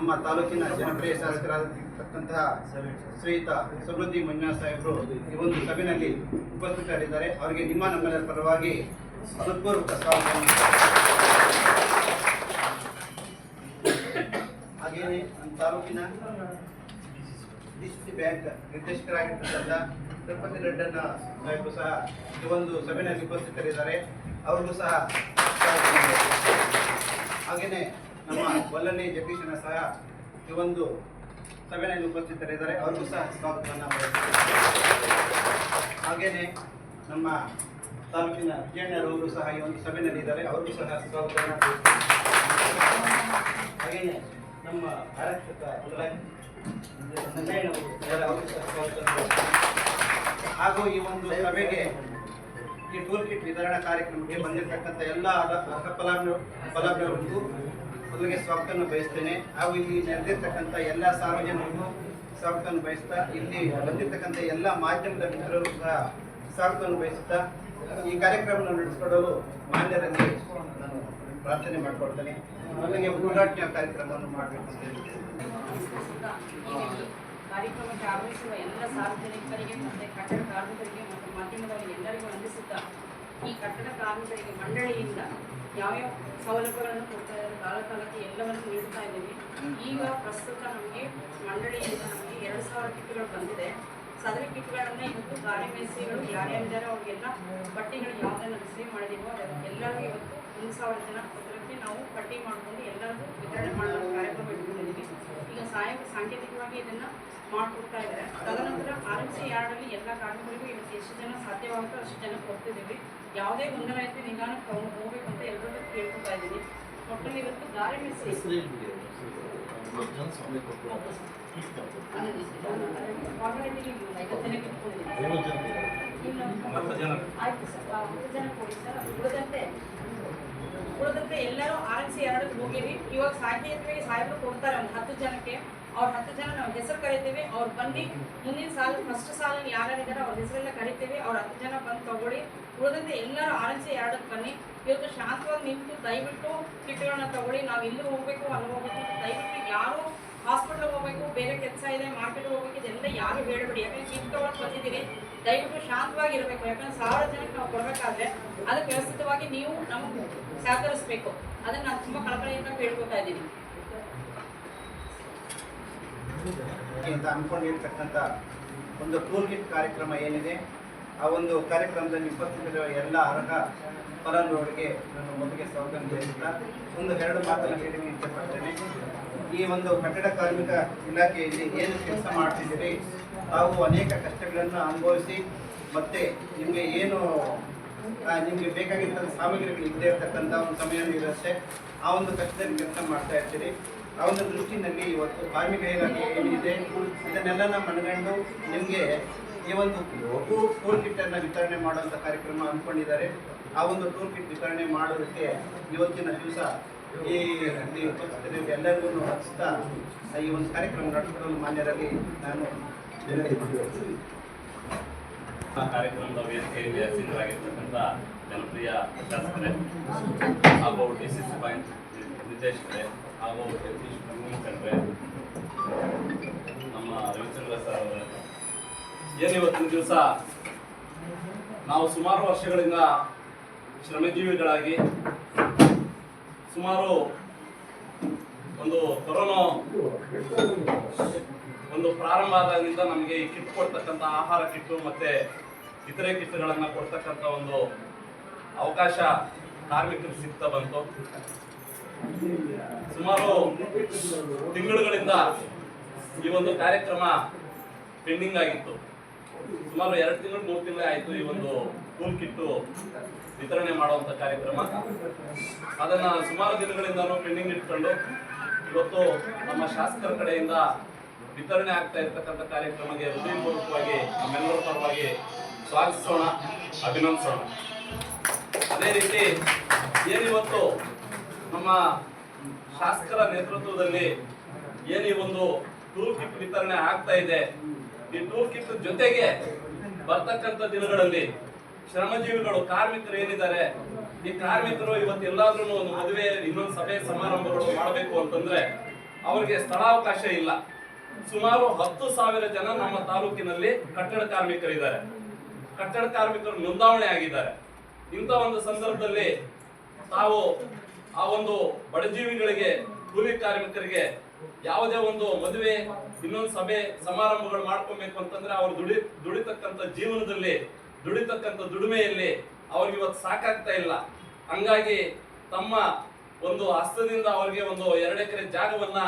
ನಮ್ಮ ತಾಲೂಕಿನ ಜನಪ್ರಿಯ ಶಾಸಕರಾಗಿರ್ತಕ್ಕಂತಹ ಶ್ರೀಯುತ ಸಮೃದ್ಧಿ ಮಂಜುನಾಥ ಸಾಹೇಬರು ಈ ಒಂದು ಸಭೆಯಲ್ಲಿ ಉಪಸ್ಥಿತರಿದ್ದಾರೆ. ಅವರಿಗೆ ನಿಮ್ಮ ನಮ್ಮೆಲ್ಲರ ಪರವಾಗಿ ಹೃತ್ಪೂರ್ವಕ ಸ್ವಾಗತ. ಹಾಗೆಯೇ ನಮ್ಮ ತಾಲೂಕಿನ ಡಿಸಿಸಿ ಬ್ಯಾಂಕ್ ನಿರ್ದೇಶಕರಾಗಿರ್ತಕ್ಕಂಥ ತಿರುಪತಿ ರೆಡ್ಡಣ್ಣ ಸಾಹೇಬರು ಸಹ ಈ ಒಂದು ಸಭೆಯಲ್ಲಿ ಉಪಸ್ಥಿತರಿದ್ದಾರೆ. ಅವ್ರಿಗೂ ಸಹ ಹಾಗೆಯೇ ನಮ್ಮ ವಲ್ಲನೆ ಜಗದೀಶನ ಸಹ ಈ ಒಂದು ಸಭೆಯಲ್ಲಿ ಉಪಸ್ಥಿತರಿದ್ದಾರೆ ಅವ್ರಿಗೂ ಸಹ ಸ್ವಾಗತವನ್ನು. ಹಾಗೆಯೇ ನಮ್ಮ ತಾಲೂಕಿನ ವಿಜಯಣ್ಣರವರು ಸಹ ಈ ಒಂದು ಸಭೆಯಲ್ಲಿ ಇದ್ದಾರೆ ಅವ್ರಿಗೂ ಸಹ ಸ್ವಾಗತವನ್ನು. ಹಾಗೆಯೇ ನಮ್ಮ ಆರಕ್ಷಕ ಹಾಗೂ ಈ ಒಂದು ಸಭೆಗೆ ಈ ಟೂಲ್ ಕಿಟ್ ವಿತರಣಾ ಕಾರ್ಯಕ್ರಮಕ್ಕೆ ಬಂದಿರತಕ್ಕಂಥ ಎಲ್ಲ ಅರ್ಹ ಫಲಾನು ಫಲಾನುಭವಿಗಳಿಗೂ ಮೊದಲಿಗೆ ಸ್ವಾಗತವನ್ನು ಬಯಸ್ತೇನೆ. ಹಾಗೂ ಇಲ್ಲಿ ನೆರೆದಿರ್ತಕ್ಕಂಥ ಎಲ್ಲ ಸಾರ್ವಜನಿಕರಿಗೂ ಸ್ವಾಗತವನ್ನು ಬಯಸ್ತಾ, ಇಲ್ಲಿ ಬಂದಿರತಕ್ಕಂಥ ಎಲ್ಲ ಮಾಧ್ಯಮದ ಮಿತ್ರರು ಸಹ ಸ್ವಾಗತವನ್ನು ಬಯಸುತ್ತಾ ಈ ಕಾರ್ಯಕ್ರಮವನ್ನು ನಡೆಸಿಕೊಡಲು ಮಾನ್ಯರಲ್ಲಿ ನಾನು ಪ್ರಾರ್ಥನೆ ಮಾಡಿಕೊಡ್ತೇನೆ ಮೊದಲಿಗೆ ಉದ್ಘಾಟನೆಯ ಕಾರ್ಯಕ್ರಮವನ್ನು ಮಾಡಬೇಕು ಕಾರ್ಯಕ್ರಮಕ್ಕೆ ಆಗಮಿಸುವ ಎಲ್ಲ ಸಾರ್ವಜನಿಕರಿಗೆ ಮತ್ತು ಕಟ್ಟಡ ಕಾರ್ಮಿಕರಿಗೆ ಮತ್ತು ಮಾಧ್ಯಮದವರಿಗೆ ಎಲ್ಲರಿಗೂ ವಂದಿಸುತ್ತಾ ಈ ಕಟ್ಟಡ ಕಾರ್ಮಿಕರಿಗೆ ಮಂಡಳಿಯಿಂದ ಯಾವ್ಯಾವ ಸೌಲಭ್ಯಗಳನ್ನು ಕೊಡ್ತಾ ಇದ್ದಾರೆ ಕಾಲ ಕಾಲಕ್ಕೆ ಎಲ್ಲವನ್ನು ನೀಡ್ತಾ ಇದ್ದೀವಿ. ಈಗ ಪ್ರಸ್ತುತ ನಮಗೆ ಮಂಡಳಿಯಿಂದ ನಮಗೆ ಎರಡು ಸಾವಿರ ಕಿಟ್ಗಳು ಬಂದಿದೆ. ಸದರಿ ಕಿಟ್ಗಳನ್ನು ಇವತ್ತು ಮೇಸಿಗಳು ಮೇಸ್ತ್ರಿಗಳು ಯಾರ್ಯಾರಿದ್ದಾರೆ ಅವ್ರಿಗೆಲ್ಲ ಪಟ್ಟಿಗಳು ಯಾವುದನ್ನು ರಿಸೀವ್ ಮಾಡಿದೀವೋ ಎಲ್ಲರಿಗೂ ಇವತ್ತು ಒಂದು ಸಾವಿರ ಜನ ಪತ್ರಕ್ಕೆ ನಾವು ಪಟ್ಟಿ ಮಾಡಿಕೊಂಡು ಎಲ್ಲರಿಗೂ ವಿತರಣೆ ಮಾಡೋ ಕಾರ್ಯಕ್ರಮ ಇಟ್ಕೊಂಡಿದ್ದೀವಿ. ಈಗ ಸಾಯ ಸಾಂಕೇತಿಕವಾಗಿ ಇದನ್ನ ಮಾಡಿಕೊಡ್ತಾ ಇದ್ದಾರೆ. ತದನಂತರ ಆರ್ ಎಂ ಸಿ ಯಾರ್ಡಲ್ಲಿ ಎಲ್ಲ ಕಾರ್ಮಿಕರಿಗೂ ಇವತ್ತು ಎಷ್ಟು ಜನ ಸಾಧ್ಯವಾಗುತ್ತೋ ಅಷ್ಟು ಜನ ಕೊಡ್ತಿದ್ದೀವಿ. ಯಾವುದೇ ಗೊಂದಲ ಐತೆ ನಿಧಾನ ತಗೊಂಡು ಹೋಗ್ಬೇಕು ಅಂತ ಎಲ್ಲರೂ ಕೇಳ್ಕೊತಾ ಇದ್ದೀನಿ. ಒಟ್ಟಲ್ಲಿ ಇವತ್ತು ದಾರಿ ಆಯ್ತು ಸರ್. ಆ ಹತ್ತು ಜನ ಕೊಡಿ ಸರ್. ಉಳಿದಂತೆ ಉಳಿದಂತೆ ಎಲ್ಲರೂ ಆರ್ ಎನ್ ಸಿ ಹೋಗಿವಿ ಇವಾಗ ಸಾಹಿತ್ಯ ಸಾಹೇಬರು ಕೊಡ್ತಾರೆ ಒಂದು ಹತ್ತು ಜನಕ್ಕೆ. ಅವ್ರ ಹತ್ತು ಜನ ನಾವು ಹೆಸರು ಕರಿತೀವಿ, ಅವ್ರು ಬನ್ನಿ. ಮುಂದಿನ ಸಾಲ ಫಸ್ಟ್ ಸಾಲಿನ ಯಾರ್ಯಾರಿದ್ದಾರೆ ಅವ್ರ ಹೆಸರೆಲ್ಲ ಕರಿತೀವಿ. ಅವ್ರ ಹತ್ತು ಜನ ಬಂದು ತಗೊಳ್ಳಿ. ಉಳಿದಂತೆ ಎಲ್ಲರೂ ಆರ್ ಎನ್ ಸಿ ಎರಡಕ್ಕೆ ಬನ್ನಿ. ಇವತ್ತು ಶಾಂತವಾಗಿ ನಿಂತು ದಯವಿಟ್ಟು ಕಿಟ್ಗಳನ್ನ ತಗೊಳ್ಳಿ. ನಾವು ಇಲ್ಲಿ ಹೋಗ್ಬೇಕು ಅಲ್ಲಿ ಹೋಗ್ಬೇಕು ದಯವಿಟ್ಟು ಯಾರು ಹಾಸ್ಪಿಟಲ್ ಹೋಗ್ಬೇಕು, ಬೇರೆ ಕೆಲಸ ಇದೆ ಮಾರ್ಕೆಟ್ ಹೋಗ್ಬೇಕು ಇದೆಲ್ಲ ಯಾರು ಹೇಳಬೇಡಿ. ಯಾಕಂದ್ರೆ ತಗೊಳಕ್ ಬಂದಿದ್ದೀವಿ. ದಯವಿಟ್ಟು ಶಾಂತವಾಗಿ ಇರಬೇಕು. ಯಾಕಂದ್ರೆ ಸಾವಿರ ಜನಕ್ಕೆ ನಾವು ಕೊಡಬೇಕಾದ್ರೆ ಅದಕ್ಕೆ ವ್ಯವಸ್ಥಿತವಾಗಿ ನೀವು ನಮಗೆ ಸಹಕರಿಸಬೇಕು. ಅದನ್ನು ನಾನು ತುಂಬಾ ಕಳಕಳಿಯಿಂದ ಕೇಳ್ಕೊತಾ ಇದ್ದೀನಿ. ಅಂತ ಅಂದ್ಕೊಂಡಿರ್ತಕ್ಕಂಥ ಒಂದು ಟೂಲ್ ಕಿಟ್ ಕಾರ್ಯಕ್ರಮ ಏನಿದೆ, ಆ ಒಂದು ಕಾರ್ಯಕ್ರಮದಲ್ಲಿ ಉಪಸ್ಥಿತರಿರುವ ಎಲ್ಲ ಅರ್ಹ ಫಲಾನುಭವಿಗಳಿಗೆ ನಾನು ಮೊದಲಿಗೆ ಸ್ವಾಗತ ನೀಡುತ್ತಾ ಒಂದು ಎರಡು ಮಾತನ್ನು ಹೇಳಲಿಕ್ಕೆ ಇಷ್ಟಪಡ್ತೇನೆ ಈ ಒಂದು ಕಟ್ಟಡ ಕಾರ್ಮಿಕ ಇಲಾಖೆಯಲ್ಲಿ ಏನು ಕೆಲಸ ಮಾಡ್ತಿದ್ದೀರಿ? ತಾವು ಅನೇಕ ಕಷ್ಟಗಳನ್ನು ಅನುಭವಿಸಿ, ಮತ್ತೆ ನಿಮಗೆ ಏನು ನಿಮಗೆ ಬೇಕಾಗಿರ್ತಕ್ಕಂಥ ಸಾಮಗ್ರಿಗಳು ಇದ್ದೇ ಇರ್ತಕ್ಕಂಥ ಒಂದು ಸಮಯ ಇರುತ್ತೆ. ಆ ಒಂದು ಕಷ್ಟದಲ್ಲಿ ಕೆಲಸ ಮಾಡ್ತಾ ಇರ್ತೀರಿ. ಆ ಒಂದು ದೃಷ್ಟಿನಲ್ಲಿ ಇವತ್ತು ಕಾರ್ಮಿಕ ಇಲಾಖೆ ಏನಿದೆ ಇದನ್ನೆಲ್ಲ ಮನಗಂಡು ನಿಮಗೆ ಈ ಒಂದು ಟೂಲ್ ಕಿಟ್ ಅನ್ನ ವಿತರಣೆ ಮಾಡುವಂತ ಕಾರ್ಯಕ್ರಮ ಅಂದ್ಕೊಂಡಿದ್ದಾರೆ. ಆ ಒಂದು ಟೂಲ್ ಕಿಟ್ ವಿತರಣೆ ಮಾಡೋದಕ್ಕೆ ಇವತ್ತಿನ ದಿವಸ ಈ ಎಲ್ಲರಿಗೂ ಹಚ್ಚುತ್ತಾ ಈ ಒಂದು ಕಾರ್ಯಕ್ರಮ ನಡೆಸಿಕೊಳ್ಳಲು ಮಾನ್ಯರಲ್ಲಿ ನಾನು ಆ ಕಾರ್ಯಕ್ರಮದ ವೇದಿಕೆಯಲ್ಲಿ ಹಸಿರಾಗಿರ್ತಕ್ಕಂಥ ಜನಪ್ರಿಯ ಶಾಸಕರೇ ಹಾಗೂ ಡಿ ಸಿ ಹಾಗೂ ಜಗದೀಶ್ ನಮ್ಮ ರವಿಚಂದ್ರ ಸರ್ ಏನು ಇವತ್ತಿನ ದಿವಸ? ನಾವು ಸುಮಾರು ವರ್ಷಗಳಿಂದ ಶ್ರಮಜೀವಿಗಳಾಗಿ, ಸುಮಾರು ಒಂದು ಕೊರೋನಾ ಒಂದು ಪ್ರಾರಂಭ ಆದಾಗಿಂದ ನಮಗೆ ಈ ಕಿಟ್ ಕೊಡ್ತಕ್ಕಂಥ ಆಹಾರ ಕಿಟ್ಟು ಮತ್ತೆ ಇತರೆ ಕಿಟ್ಗಳನ್ನ ಕೊಡ್ತಕ್ಕಂಥ ಒಂದು ಅವಕಾಶ ಕಾರ್ಮಿಕರು ಸಿಗ್ತಾ ಬಂತು. ಸುಮಾರು ತಿಂಗಳುಗಳಿಂದ ಈ ಒಂದು ಕಾರ್ಯಕ್ರಮ ಪೆಂಡಿಂಗ್ ಆಗಿತ್ತು. ಸುಮಾರು ಎರಡು ತಿಂಗಳು, ಮೂರು ತಿಂಗಳೇ ಆಯ್ತು ಈ ಒಂದು ಟೂಲ್ ಕಿಟ್ಟು ವಿತರಣೆ ಮಾಡುವಂತ ಕಾರ್ಯಕ್ರಮ. ಅದನ್ನ ಸುಮಾರು ದಿನಗಳಿಂದ ಪೆಂಡಿಂಗ್ ಇಟ್ಕೊಂಡು ಇವತ್ತು ನಮ್ಮ ಶಾಸಕರ ಕಡೆಯಿಂದ ವಿತರಣೆ ಆಗ್ತಾ ಇರ್ತಕ್ಕಂಥ ಕಾರ್ಯಕ್ರಮಕ್ಕೆ ಹೃದಯಪೂರ್ವಕವಾಗಿ ನಮ್ಮೆಲ್ಲರ ಪರವಾಗಿ ಸ್ವಾಗತಿಸೋಣ, ಅಭಿನಂದಿಸೋಣ. ಅದೇ ರೀತಿ ನಮ್ಮ ಶಾಸಕರ ನೇತೃತ್ವದಲ್ಲಿ ಏನು ಈ ಒಂದು ಟೂಲ್ ಕಿಟ್ ವಿತರಣೆ ಆಗ್ತಾ ಇದೆ? ಈ ಟೂಲ್ ಕಿಟ್ ಜೊತೆಗೆ ಬರ್ತಕ್ಕಂಥ ದಿನಗಳಲ್ಲಿ ಶ್ರಮಜೀವಿಗಳು, ಕಾರ್ಮಿಕರು ಏನಿದ್ದಾರೆ? ಈ ಕಾರ್ಮಿಕರು ಇವತ್ತು ಎಲ್ಲಾದ್ರೂ ಒಂದು ಮದುವೆ, ಇನ್ನೊಂದು ಸಭೆ ಸಮಾರಂಭಗಳು ಮಾಡಬೇಕು ಅಂತಂದ್ರೆ ಅವರಿಗೆ ಸ್ಥಳಾವಕಾಶ ಇಲ್ಲ. ಸುಮಾರು ಹತ್ತು ಸಾವಿರ ಜನ ನಮ್ಮ ತಾಲೂಕಿನಲ್ಲಿ ಕಟ್ಟಡ ಕಾರ್ಮಿಕರಿದ್ದಾರೆ. ಕಟ್ಟಡ ಕಾರ್ಮಿಕರು ನೋಂದಾವಣೆ ಆಗಿದ್ದಾರೆ. ಇಂಥ ಒಂದು ಸಂದರ್ಭದಲ್ಲಿ ತಾವು ಆ ಒಂದು ಬಡಜೀವಿಗಳಿಗೆ, ಕೂಲಿ ಕಾರ್ಮಿಕರಿಗೆ ಯಾವುದೇ ಒಂದು ಮದುವೆ, ಇನ್ನೊಂದು ಸಭೆ, ಸಮಾರಂಭಗಳು ಮಾಡ್ಕೊಬೇಕು ಅಂತಂದ್ರೆ ಅವ್ರು ದುಡಿ, ದುಡಿತಕ್ಕಂಥ ಜೀವನದಲ್ಲಿ, ದುಡಿತಕ್ಕಂಥ ದುಡಿಮೆಯಲ್ಲಿ ಅವ್ರಿಗೆ ಇವತ್ತು ಸಾಕಾಗ್ತಾ ಇಲ್ಲ. ಹಂಗಾಗಿ ತಮ್ಮ ಒಂದು ಹಸ್ತದಿಂದ ಅವರಿಗೆ ಒಂದು ಎರಡು ಎಕರೆ ಜಾಗವನ್ನ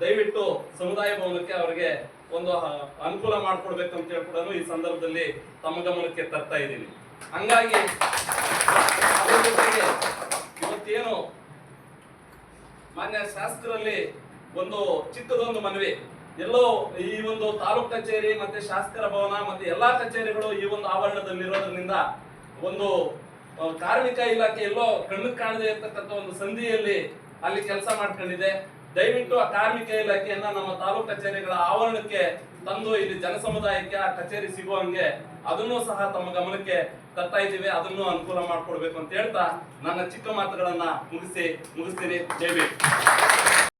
ದಯವಿಟ್ಟು ಸಮುದಾಯ ಭವನಕ್ಕೆ ಅವರಿಗೆ ಒಂದು ಅನುಕೂಲ ಮಾಡಿಕೊಡ್ಬೇಕು ಅಂತ ಹೇಳಿ ಕೂಡ ಈ ಸಂದರ್ಭದಲ್ಲಿ ತಮ್ಮ ಗಮನಕ್ಕೆ ತರ್ತಾ ಇದ್ದೀನಿ. ಹಂಗಾಗಿ ಅದ್ರ ಜೊತೆಗೆ ಇವತ್ತೇನು ಮಾನ್ಯ ಶಾಸಕರಲ್ಲಿ ಒಂದು ಚಿತ್ರದೊಂದು ಮನವಿ. ಎಲ್ಲೋ ಈ ಒಂದು ತಾಲೂಕ್ ಕಚೇರಿ ಮತ್ತೆ ಶಾಸಕರ ಭವನ ಮತ್ತೆ ಎಲ್ಲಾ ಕಚೇರಿಗಳು ಈ ಒಂದು ಆವರಣದಲ್ಲಿರೋದ್ರಿಂದ ಒಂದು ಕಾರ್ಮಿಕ ಇಲಾಖೆ ಎಲ್ಲೋ ಕಣ್ಣು ಕಾಣದೇ ಇರತಕ್ಕಂಥ ಒಂದು ಸಂಧಿಯಲ್ಲಿ ಅಲ್ಲಿ ಕೆಲಸ ಮಾಡ್ಕೊಂಡಿದೆ. ದಯವಿಟ್ಟು ಆ ಕಾರ್ಮಿಕ ಇಲಾಖೆಯನ್ನ ನಮ್ಮ ತಾಲೂಕ್ ಕಚೇರಿಗಳ ಆವರಣಕ್ಕೆ ತಂದು ಇಲ್ಲಿ ಜನಸಮುದಾಯಕ್ಕೆ, ಆ ಕಚೇರಿ ಸಿಗುವಂಗೆ ಅದನ್ನು ಸಹ ತಮ್ಮ ಗಮನಕ್ಕೆ ತರ್ತಾ ಇದ್ದೀವಿ. ಅದನ್ನು ಅನುಕೂಲ ಮಾಡಿಕೊಡ್ಬೇಕು ಅಂತ ಹೇಳ್ತಾ ನನ್ನ ಚಿಕ್ಕ ಮಾತುಗಳನ್ನ ಮುಗಿಸಿ ಮುಗಿಸ್ತೀನಿ. ಜೈ